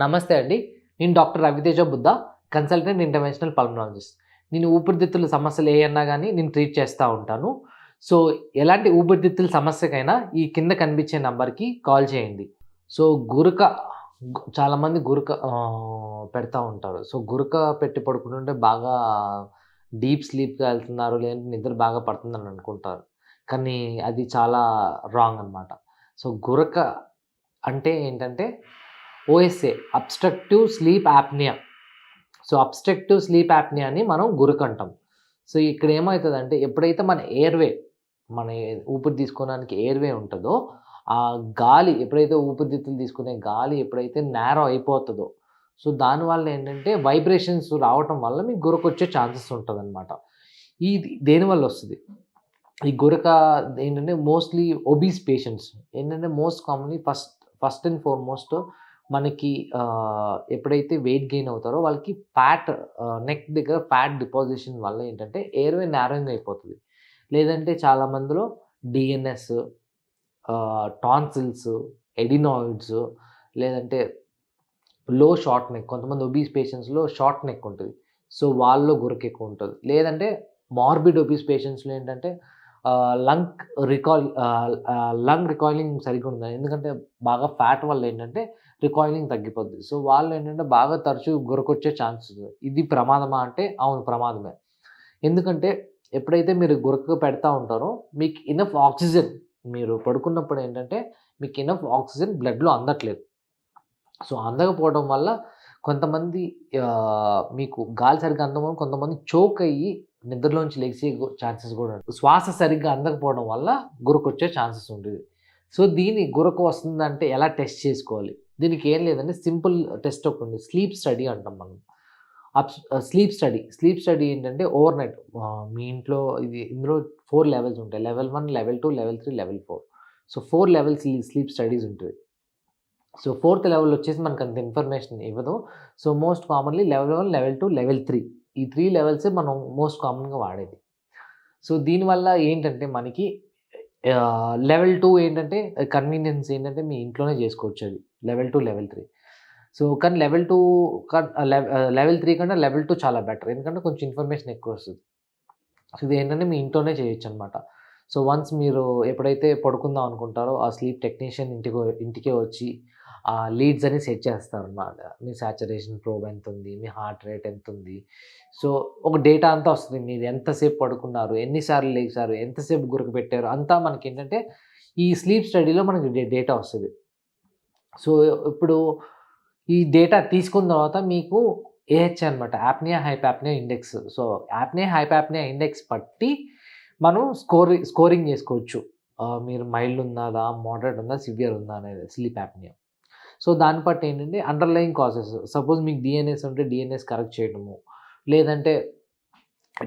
నమస్తే అండి. నేను doctor Raviteja Buddha consultant interventional pulmonologist. నేను ఊపిరితిత్తుల సమస్యలు ఏమన్నా కానీ నేను ట్రీట్ చేస్తూ ఉంటాను. సో ఎలాంటి ఊపిరితిత్తుల సమస్యకైనా ఈ కింద కనిపించే నంబర్కి కాల్ చేయండి. సో గురక చాలామంది గురక పెడతా ఉంటారు. సో గురక పెట్టి పడుకుంటుంటే బాగా డీప్ స్లీప్గా వెళ్తున్నారు లేదంటే నిద్ర బాగా పడుతుందని అనుకుంటారు. కానీ అది చాలా రాంగ్ అన్నమాట. సో గురక అంటే ఏంటంటే OSA obstructive sleep apnoea so obstructive sleep యాప్నియాని మనం గురక అంటాం సో ఇక్కడ ఏమవుతుందంటే ఎప్పుడైతే మన ఎయిర్వే మన ఊపిరి తీసుకోవడానికి ఎయిర్వే ఉంటుందో ఆ గాలి ఎప్పుడైతే ఊపిరితిత్తులు తీసుకునే గాలి ఎప్పుడైతే నేరో అయిపోతుందో సో దానివల్ల ఏంటంటే వైబ్రేషన్స్ రావటం వల్ల మీకు గురకు వచ్చే ఛాన్సెస్ ఉంటుంది అనమాట ఇది దేనివల్ల వస్తుంది? ఈ గురక ఏంటంటే మోస్ట్లీ ఒబీస్ పేషెంట్స్ ఏంటంటే most commonly first first and foremost మనకి ఎప్పుడైతే వెయిట్ గెయిన్ అవుతారో వాళ్ళకి ఫ్యాట్ నెక్ దగ్గర ఫ్యాట్ డిపాజిషన్ వల్ల ఏంటంటే ఎయిర్వే నేరంగా అయిపోతుంది. లేదంటే చాలా మందిలో డిఎన్ఎస్ టాన్సిల్స్ ఎడినాయిడ్స్ లేదంటే లో షార్ట్ నెక్ కొంతమంది ఒబీస్ పేషెంట్స్లో షార్ట్ నెక్ ఉంటుంది. సో వాళ్ళలో గురకెక్కువ ఉంటుంది. లేదంటే మార్బిడ్ ఒబీస్ పేషెంట్స్లో ఏంటంటే లంగ్ రికాల్ లంగ్ రికాయిలింగ్ సరిగ్గా ఉండదు ఎందుకంటే బాగా ఫ్యాట్ వల్ల ఏంటంటే రికాయిలింగ్ తగ్గిపోద్ది. సో వాళ్ళు ఏంటంటే బాగా తరచూ గురకొచ్చే ఛాన్సెస్ ఇది ప్రమాదమా అంటే అవును ప్రమాదమే. ఎందుకంటే ఎప్పుడైతే మీరు గురక పెడతా ఉంటారో మీకు ఇనఫ్ ఆక్సిజన్ మీరు పడుకున్నప్పుడు ఏంటంటే మీకు ఇనఫ్ ఆక్సిజన్ బ్లడ్లో అందట్లేదు. సో అందకపోవడం వల్ల కొంతమంది మీకు గాలి సరిగ్గా అందము కొంతమంది చోక్ అయ్యి నిద్రలోంచి లేచే ఛాన్సెస్ కూడా ఉంటుంది శ్వాస సరిగ్గా అందకపోవడం వల్ల గురకు వచ్చే ఛాన్సెస్ ఉంటుంది సో దీని గురకు వస్తుందంటే ఎలా టెస్ట్ చేసుకోవాలి? దీనికి ఏం లేదంటే సింపుల్ టెస్ట్ ఒకటి ఉంది. స్లీప్ స్టడీ అంటాం మనం. Sleep study. స్లీప్ స్టడీ ఏంటంటే ఓవర్ నైట్ మీ ఇంట్లో ఇది ఇందులో ఫోర్ లెవెల్స్ ఉంటాయి. Level one level two level three level four. So four levels sleep studies ఉంటుంది సో ఫోర్త్ లెవెల్ వచ్చేసి మనకు అంత ఇన్ఫర్మేషన్ ఇవ్వదు. So most commonly level one level two level three. ఈ త్రీ లెవెల్సే మనం మోస్ట్ కామన్గా వాడేది. సో దీనివల్ల ఏంటంటే మనకి లెవెల్ టూ ఏంటంటే కన్వీనియన్స్ ఏంటంటే మీ ఇంట్లోనే చేసుకోవచ్చు అది. Level two level three so కానీ లెవెల్ టూ లెవెల్ త్రీ కంటే లెవెల్ టూ చాలా బెటర్ ఎందుకంటే కొంచెం ఇన్ఫర్మేషన్ ఎక్కువ వస్తుంది. సో ఇది ఏంటంటే మీ ఇంట్లోనే చేయొచ్చు అనమాట సో వన్స్ మీరు ఎప్పుడైతే పడుకుందాం అనుకుంటారో ఆ స్లీప్ టెక్నీషియన్ ఇంటికి ఇంటికే వచ్చి లీడ్స్ అని సెట్ చేస్తారు అన్నమాట మీ సాచురేషన్ ప్రోబ్ ఎంత ఉంది మీ హార్ట్ రేట్ ఎంత ఉంది సో ఒక డేటా అంతా వస్తుంది. మీరు ఎంతసేపు పడుకున్నారు ఎన్నిసార్లు లేచారు ఎంతసేపు గురకు పెట్టారు అంతా మనకి ఏంటంటే ఈ స్లీప్ స్టడీలో మనకి డేటా వస్తుంది. సో ఇప్పుడు ఈ డేటా తీసుకున్న తర్వాత మీకు ఏహెచ్ అనమాట apnoea hypopnoea index. So apnoea hypopnoea index బట్టి మనం స్కోర్ స్కోరింగ్ చేసుకోవచ్చు. మీరు మైల్డ్ ఉన్నదా మోడరేట్ ఉందా సివియర్ ఉందా అనేది స్లీప్ యాప్నియా. సో దాన్ని బట్టి ఏంటంటే అండర్లయింగ్ కాసెస్ సపోజ్ మీకు డిఎన్ఎస్ ఉంటే డిఎన్ఎస్ కరెక్ట్ చేయడము. లేదంటే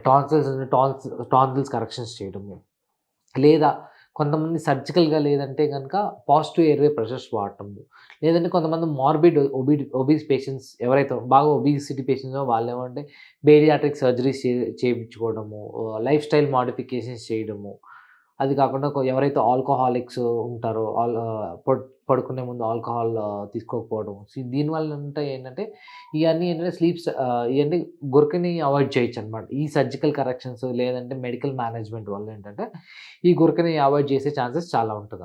టాన్సిల్స్ ఉంటే టాన్స్ టాన్సిల్స్ కరెక్షన్స్ చేయడము. లేదా కొంతమంది సర్జికల్గా లేదంటే కనుక పాజిటివ్ ఎయిర్వే ప్రెషర్స్ వాడటము. లేదంటే కొంతమంది మార్బిడ్ ఒబీ ఒబీస్ పేషెంట్స్ ఎవరైతే బాగా ఒబీసిటీ పేషెంట్స్ వాళ్ళు ఏమంటే బేరియాట్రిక్ సర్జరీస్ చే చేయించుకోవడము లైఫ్ స్టైల్ మాడిఫికేషన్స్ చేయడము. అది కాకుండా ఎవరైతే ఆల్కహాలిక్స్ ఉంటారో ఆల్ పడ్- పడుకునే ముందు ఆల్కహాల్ తీసుకోకపోవడం. సో దీనివల్ల అంటే ఏంటంటే ఇవన్నీ ఏంటంటే స్లీప్స్ ఇవన్నీ గురకని అవాయిడ్ చేయొచ్చు అనమాట ఈ సర్జికల్ కరెక్షన్స్ లేదంటే మెడికల్ మేనేజ్మెంట్ వల్ల ఏంటంటే ఈ గురకని అవాయిడ్ చేసే ఛాన్సెస్ చాలా ఉంటుంది